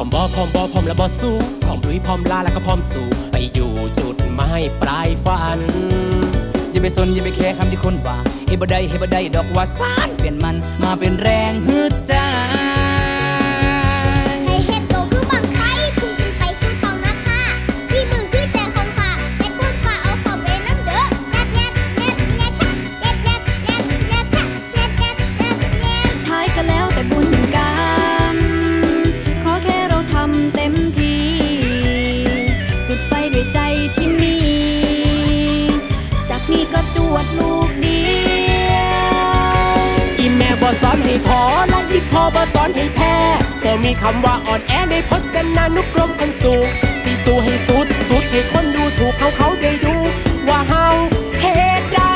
อมบอพร้อมบอพร้อมและบอสู้พร้อมลุยพร้อมลาแล้วก็พร้อมสู้ไปอยู่จุดหมายปลายฝัน อย่าไปสนอย่าไปแคร์คำที่คนว่าเฮบไดเฮบไดดอกว่าสานเปลี่ยนมันมาเป็นแรงฮึ วดลูกเดียวอีแม่บอสอนให้ท้อและอีพ่อบอสอนให้แพ้ก็มีคำว่าอ่อนแอในพจนานุกรมคนสูงสิสู้ให้สุดสุดให้คนดูถูกเขาเขาได้ดูว่าเฮาเฮ็ดได้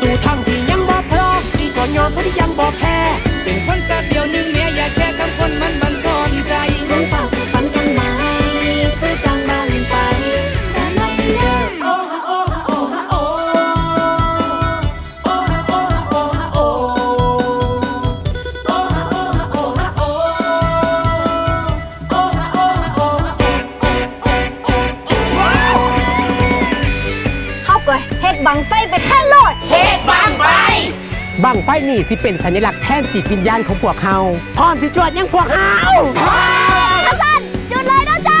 สู่ทางที่ยังบ่พร้อมที่ก็ยอมเพราะที่ยังบ่แพ้เป็นคนสักเดียวหนึ่ง งไฟไปข้างโลดบังไฟนี่สิเป็นสัญลักษณ์แทนจิตวิญญาณของพวกเฮาพร้อมสิจวดยังพวกเฮาอาจารย์จุดเลยนะจ้า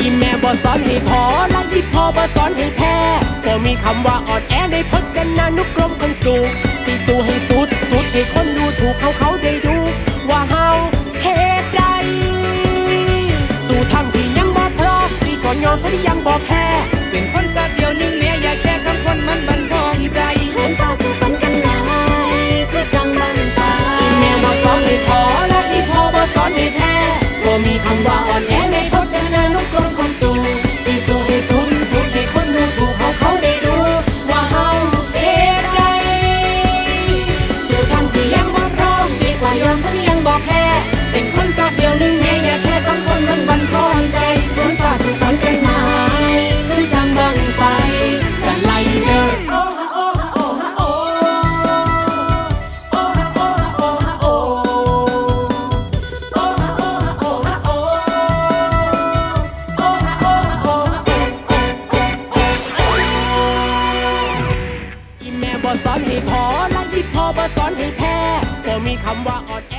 อีแม่บอสอนให้ท้อและอีพ่อบอสอนให้แพ้ก็มีคำว่าอ่อนแอในพจนานุกรมคนสูงสิสู้ให้สุดสุดให้คนดูถูกเขาเขาได้ดู คนสักเดียวหนึ่ง บ่สอนให้ขอและอีพ่อบ่สอนให้แพ้ก็มีคำว่าอ่อนแอ